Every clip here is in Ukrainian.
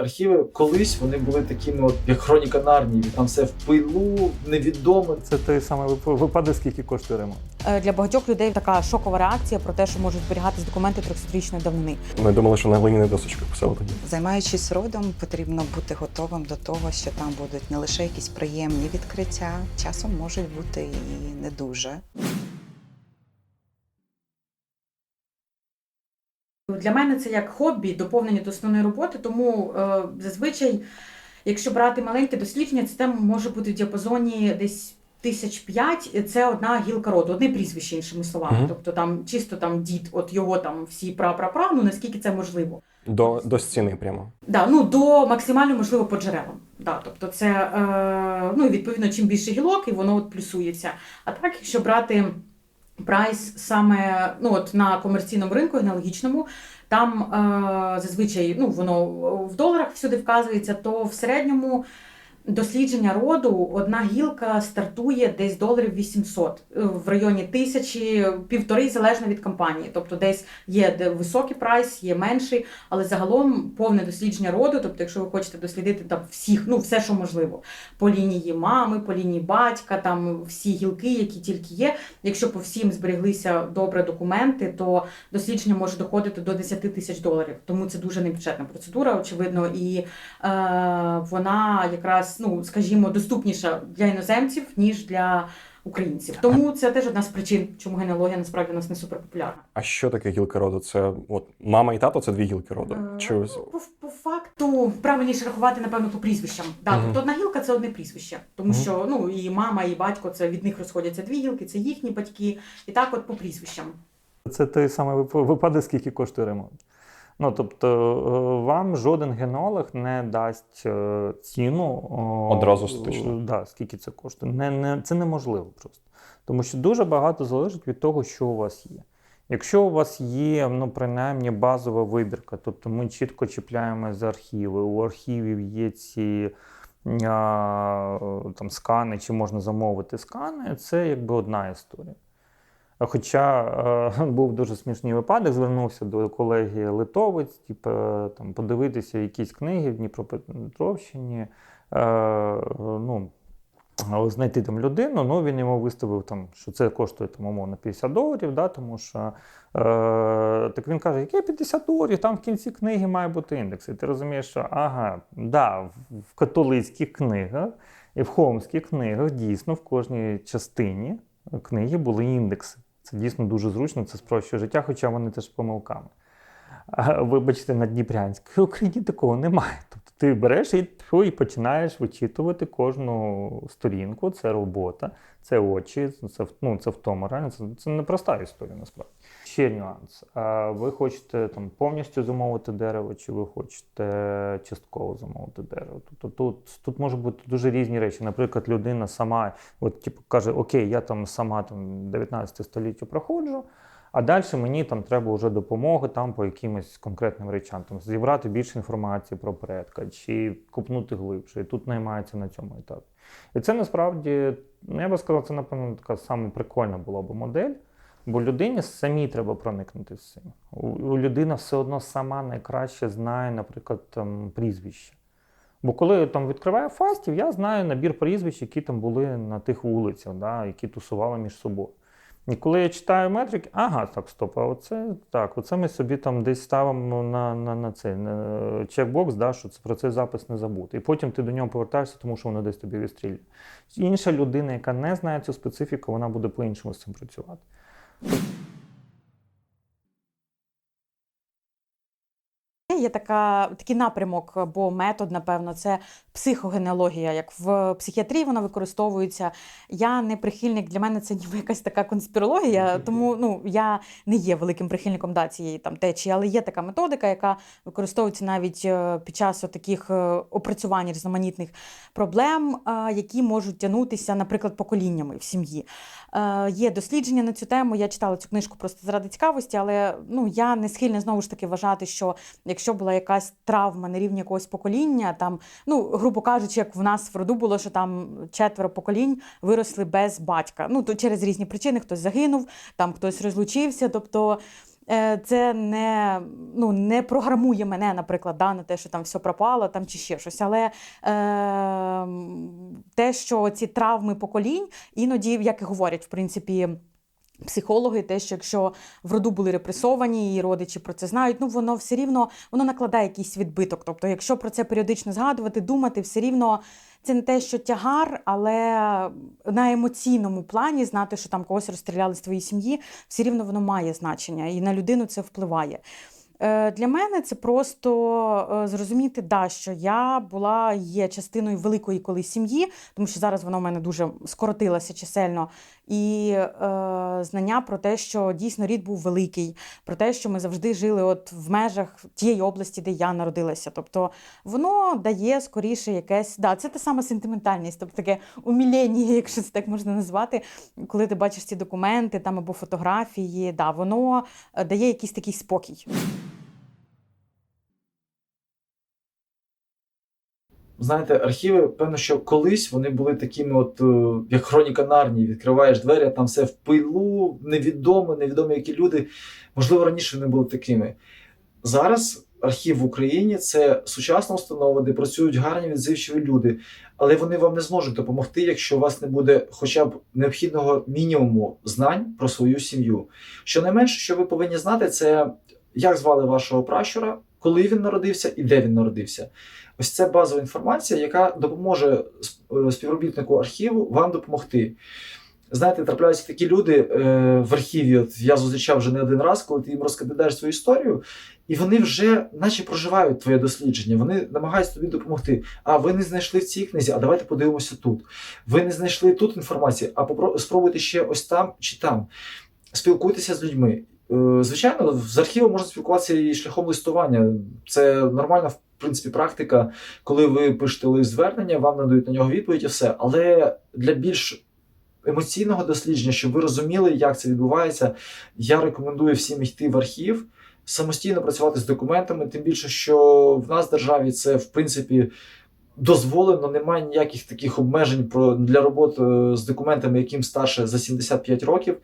архіви колись вони були такими, от як хроніка Нарнії, там все в пилу, невідоме. Це той самий випадок, скільки коштує ремонт. Е, Для багатьох людей така шокова реакція про те, що можуть зберігатись документи 300-річної давнини. Ми думали, що на глиняних досочках писали тоді. Займаючись родом, потрібно бути готовим до того, що там будуть не лише якісь приємні відкриття, часом можуть бути і не дуже. Для мене це як хобі, доповнення до основної роботи, тому е, зазвичай, якщо брати маленьке дослідження, це там може бути в діапазоні десь. Тисяч п'ять це одна гілка роду, одне прізвище, іншими словами. Мгм. Тобто там чисто там дід, от його там всі пра-пра-пра, ну наскільки це можливо. До, до стіни прямо. Да, ну до максимально можливо по джерелам. Да, тобто це е, ну і відповідно, чим більше гілок, і воно от плюсується. А так, якщо брати прайс саме ну от на комерційному ринку, аналогічному, там е, зазвичай ну воно в доларах всюди вказується, то в середньому. Дослідження роду одна гілка стартує десь доларів 800, е, в районі тисячі, півтори залежно від компанії. Тобто десь є високий прайс, є менший, але загалом повне дослідження роду. Тобто, якщо ви хочете дослідити там всіх, ну все, що можливо, по лінії мами, по лінії батька, там всі гілки, які тільки є. Якщо по всім збереглися добре документи, то дослідження може доходити до 10 тисяч доларів. Тому це дуже небюджетна процедура, очевидно, і е, вона якраз, ну скажімо, доступніша для іноземців ніж для українців. Тому це теж одна з причин, чому генеалогія насправді у нас не суперпопулярна. А що таке гілка роду? Це от мама і тато це дві гілки роду. Е, Чи ну, по, по факту правильніше рахувати, напевно, по прізвищам. Да, Мгм. Тобто одна гілка це одне прізвище. Тому Мгм. що ну, і мама, і батько це від них розходяться дві гілки, це їхні батьки. І так от по прізвищам. Це той самий вип- випадок, скільки коштує ремонт. Ну, тобто, е, вам жоден генолог не дасть е, ціну Одразу статично. е, Да, скільки це коштує. Не, не, це неможливо просто. Тому що дуже багато залежить від того, що у вас є. Якщо у вас є ну, принаймні базова вибірка, тобто ми чітко чіпляємо за архіви, у архівів є ці а, там, скани, чи можна замовити скани, це якби одна історія. Хоча е, був дуже смішний випадок, звернувся до колеги литовець, типу, там, подивитися якісь книги в Дніпропетровщині, е, ну, знайти там людину, ну він йому виставив, там, що це коштує там, умовно 50 доларів, да, тому що е, так він каже, яке 50 доларів, там в кінці книги має бути індекс. І ти розумієш, що ага, да, в, католицьких книгах і в холмських книгах дійсно в кожній частині книги були індекси. Це дійсно дуже зручно, це спрощує життя, хоча вони теж помилками. Вибачте, на Дніпрянській Україні такого немає. Тобто ти береш і, і починаєш вичитувати кожну сторінку, це робота, це очі, це, ну, це втома. Реально, це, це непроста історія насправді. Ще нюанс. Ви хочете там повністю замовити дерево, чи ви хочете частково замовити дерево? Тобто тут, тут можуть бути дуже різні речі. Наприклад, людина сама, от типу, каже: Окей, я там сама там 19 століття проходжу. А далі мені там треба вже допомоги там по якимось конкретним речам, там зібрати більше інформації про предка чи купнути глибше. І тут наймається на цьому етапі. І це насправді, ну я би сказав, це напевно така саме прикольна була б модель. Бо людині самі треба проникнути з цим. Людина все одно сама найкраще знає, наприклад, там, прізвище. Бо коли там відкриваю фастів, я знаю набір прізвищ, які там були на тих вулицях, да, які тусували між собою. І коли я читаю метрики, ага, так, стоп, а оце так, оце ми собі там десь ставимо на, на, на цей на чекбокс, да, що це про цей запис не забути. І потім ти до нього повертаєшся, тому що воно десь тобі відстрілює. Інша людина, яка не знає цю специфіку, вона буде по-іншому з цим працювати. Є така, такий напрямок бо метод, напевно, це психогенеалогія. Як в психіатрії вона використовується. Я не прихильник, для мене це ніби якась така конспірологія, тому ну, я не є великим прихильником да, цієї там течії, але є така методика, яка використовується навіть е, під час таких опрацювань різноманітних проблем, е, які можуть тягнутися, наприклад, поколіннями в сім'ї. Е, Є дослідження на цю тему. Я читала цю книжку просто заради цікавості, але ну, я не схильна знову ж таки вважати, що якщо була якась травма на рівні якогось покоління, там, ну, грубо кажучи, як в нас в роду було, що там четверо поколінь виросли без батька. Ну, то через різні причини хтось загинув, там хтось розлучився. Тобто е, це не, ну, не програмує мене, наприклад, да, на те, що там все пропало там, чи ще щось. Але е, те, що ці травми поколінь, іноді, як і говорять, в принципі. Психологи, те, що якщо в роду були репресовані, і родичі про це знають, ну воно все рівно воно накладає якийсь відбиток. Тобто, якщо про це періодично згадувати, думати, все рівно це не те, що тягар, але на емоційному плані знати, що там когось розстріляли з твоєї сім'ї, все рівно воно має значення, і на людину це впливає. Е, Для мене це просто е, зрозуміти, да, що я була є частиною великої колись сім'ї, тому що зараз вона в мене дуже скоротилася чисельно. І е, знання про те, що дійсно рід був великий, про те, що ми завжди жили от в межах тієї області, де я народилася. Тобто воно дає скоріше якесь, да, це та сама сентиментальність, тобто таке умілення, якщо це так можна назвати, коли ти бачиш ці документи там або фотографії, да, воно е, дає якийсь такий спокій. Знаєте, архіви, певно, що колись вони були такими, от е, як хроніка Нарнії. Відкриваєш двері, там все в пилу, невідомо, невідомо які люди. Можливо, раніше вони були такими. Зараз архів в Україні це сучасна установа, де працюють гарні відзивчиві люди, але вони вам не зможуть допомогти, якщо у вас не буде хоча б необхідного мінімуму знань про свою сім'ю. Щонайменше, що ви повинні знати, це як звали вашого пращура, коли він народився і де він народився. Ось це базова інформація, яка допоможе е, співробітнику архіву вам допомогти. Знаєте, трапляються такі люди е, в архіві. От я зустрічав вже не один раз, коли ти їм розповідаєш свою історію, і вони вже, наче проживають твоє дослідження. Вони намагаються тобі допомогти. А ви не знайшли в цій книзі, а давайте подивимося тут. Ви не знайшли тут інформацію, а спробуйте ще ось там чи там. Спілкуйтеся з людьми. Е, Звичайно, з архівом можна спілкуватися і шляхом листування. Це нормальна, в принципі, практика, коли ви пишете лист звернення, вам надають на нього відповідь і все. Але для більш емоційного дослідження, щоб ви розуміли, як це відбувається, я рекомендую всім йти в архів, самостійно працювати з документами, тим більше, що в нас в державі це в принципі. Дозволено, немає ніяких таких обмежень про для роботи е, з документами, яким старше за 75 років.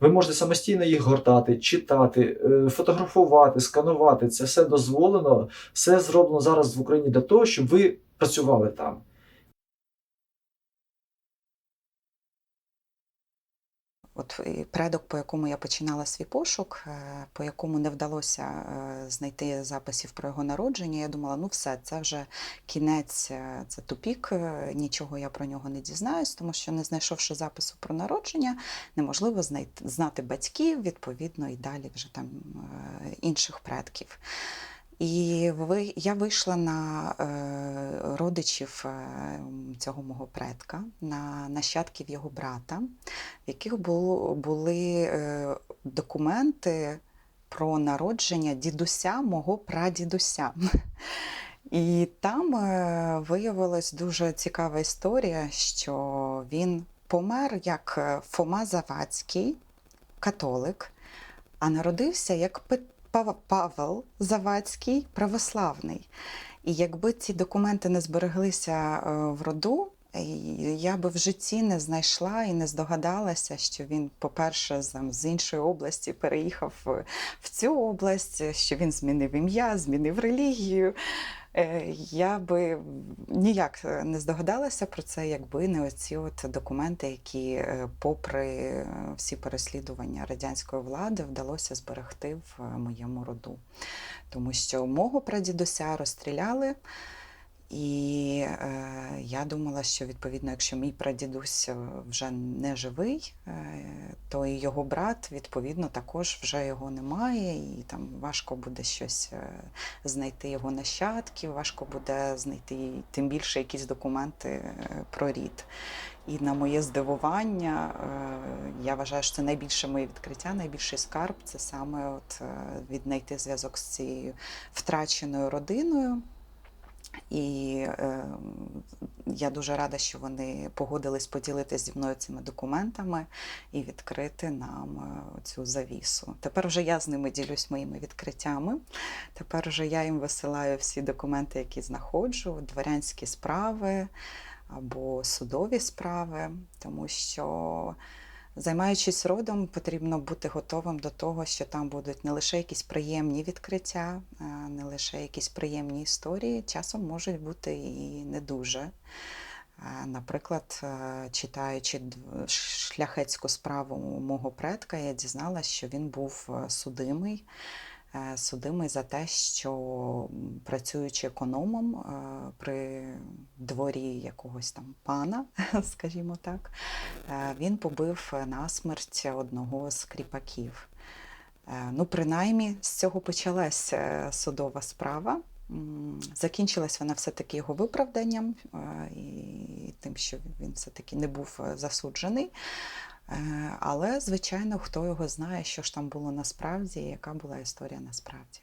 Ви можете самостійно їх гортати, читати, е, фотографувати, сканувати. Це все дозволено, все зроблено зараз в Україні для того, щоб ви працювали там. От предок, по якому я починала свій пошук, е, по якому не вдалося е, знайти записів про його народження, я думала, ну все, це вже кінець, е, це тупік, нічого я про нього не дізнаюсь, тому що не знайшовши запису про народження, неможливо знайти, знати батьків, відповідно, і далі вже там інших предків. І я вийшла на родичів е, цього мого предка, на нащадків його брата, в яких були е, документи про народження дідуся мого прадідуся. І там е, виявилась дуже цікава історія, що він помер як Фома Завадський, католик, а народився як Павел Завадський, православний. І якби ці документи не збереглися е, в роду, е, я би в житті не знайшла і не здогадалася, що він, по-перше, з, іншої області переїхав в- в цю область, що він змінив ім'я, змінив релігію. Е, Я би ніяк е, не здогадалася про це, якби не оці от документи, які, е, попри всі переслідування радянської влади, вдалося зберегти в моєму роду. Тому що мого прадідуся розстріляли. І е, я думала, що відповідно, якщо мій прадідусь е, вже не живий, е, то і його брат, відповідно, також вже його немає, і там важко буде щось е, знайти його нащадків, важко буде знайти тим більше якісь документи е, про рід. І на моє здивування, е, я вважаю, що це найбільше моє відкриття, найбільший скарб це саме от е, віднайти зв'язок з цією втраченою родиною. І е, я дуже рада, що вони погодились поділитися зі мною цими документами і відкрити нам е, цю завісу. Тепер вже я з ними ділюсь моїми відкриттями. Тепер вже я їм висилаю всі документи, які знаходжу, дворянські справи або судові справи, тому що Займаючись родом, потрібно бути готовим до того, що там будуть не лише якісь приємні відкриття, е, не лише якісь приємні історії, часом можуть бути і не дуже. Е, Наприклад, е, читаючи шляхетську справу мого предка, я дізналася, що він був судимий. Е, Судимий за те, що працюючи економом е, при дворі якогось там пана, скажімо так, е, він побив насмерть одного з кріпаків. Ну, принаймні, з цього почалась е, судова справа. Закінчилась вона все-таки його виправданням і тим, що він все-таки не був засуджений. Е, Але, звичайно, хто його знає, що ж там було насправді, і яка була історія насправді.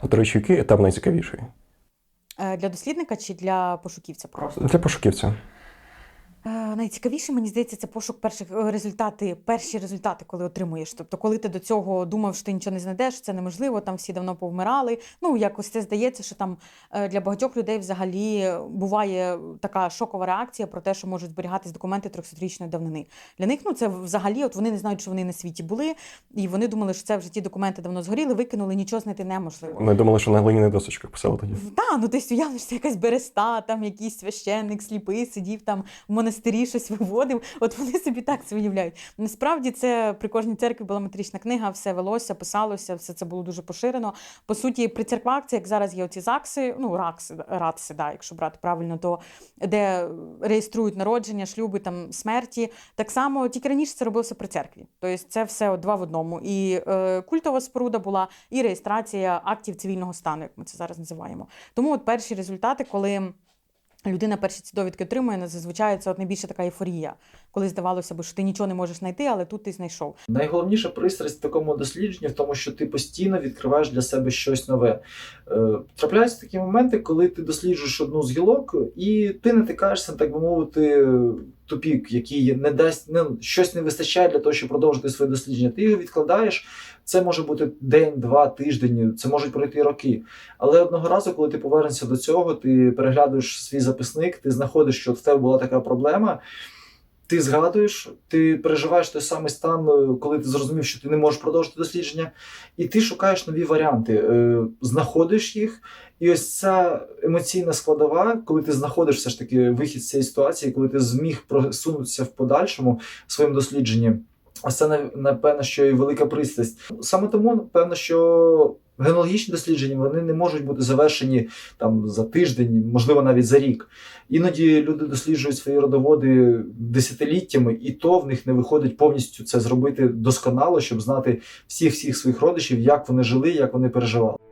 А до речі, який етап найцікавіший? Е, Для дослідника чи для пошуківця просто? Для пошуківця. Е, Найцікавіше, мені здається, це пошук перших е, результати, перші результати, коли отримуєш. Тобто, коли ти до цього думав, що ти нічого не знайдеш, це неможливо, там всі давно повмирали. Ну, якось це здається, що там е, для багатьох людей взагалі буває така шокова реакція про те, що можуть зберігатись документи 300-річної давнини. Для них ну це взагалі, от вони не знають, що вони на світі були, і вони думали, що це вже ті документи давно згоріли, викинули, нічого знайти неможливо. Ми думали, що на глиняних досочках писали тоді. Так, ну що це якась береста, там якийсь священник сліпий сидів там в монастирі щось виводив. От вони собі так це уявляють. Насправді це при кожній церкві була метрична книга, все велося, писалося, все це було дуже поширено. По суті, при церквах, це як зараз є оці ЗАГСи, ну ракси, ракси, да, якщо брати правильно, то де реєструють народження, шлюби, там смерті. Так само тільки раніше це робилося при церкві. Тобто це все два в одному. І е, культова споруда була, і реєстрація актів цивільного стану, як ми це зараз називаємо. Тому от перші результати, коли людина перші ці довідки отримує, зазвичай це от найбільша така ейфорія, коли здавалося б, що ти нічого не можеш знайти, але тут ти знайшов. Найголовніша пристрасть в такому дослідженні в тому, що ти постійно відкриваєш для себе щось нове. Е, Трапляються такі моменти, коли ти досліджуєш одну з гілок, і ти натикаєшся, так би мовити, тупік, який не дасть не, щось не вистачає для того, щоб продовжити своє дослідження. Ти його відкладаєш. Це може бути день, два, тиждень, це можуть пройти роки. Але одного разу, коли ти повернешся до цього, ти переглядуєш свій записник, ти знаходиш, що в тебе була така проблема. Ти згадуєш, ти переживаєш той самий стан, е, коли ти зрозумів, що ти не можеш продовжити дослідження, і ти шукаєш нові варіанти, е, знаходиш їх. І ось ця емоційна складова, коли ти знаходиш все ж таки вихід з цієї ситуації, коли ти зміг просунутися в подальшому в своєму дослідженні, ось це напевно, що і велика пристрасть. Саме тому, напевно, що генеалогічні дослідження вони не можуть бути завершені там за тиждень, можливо, навіть за рік. Іноді люди досліджують свої родоводи десятиліттями, і то в них не виходить повністю це зробити досконало, щоб знати всіх всіх своїх родичів, як вони жили, як вони переживали.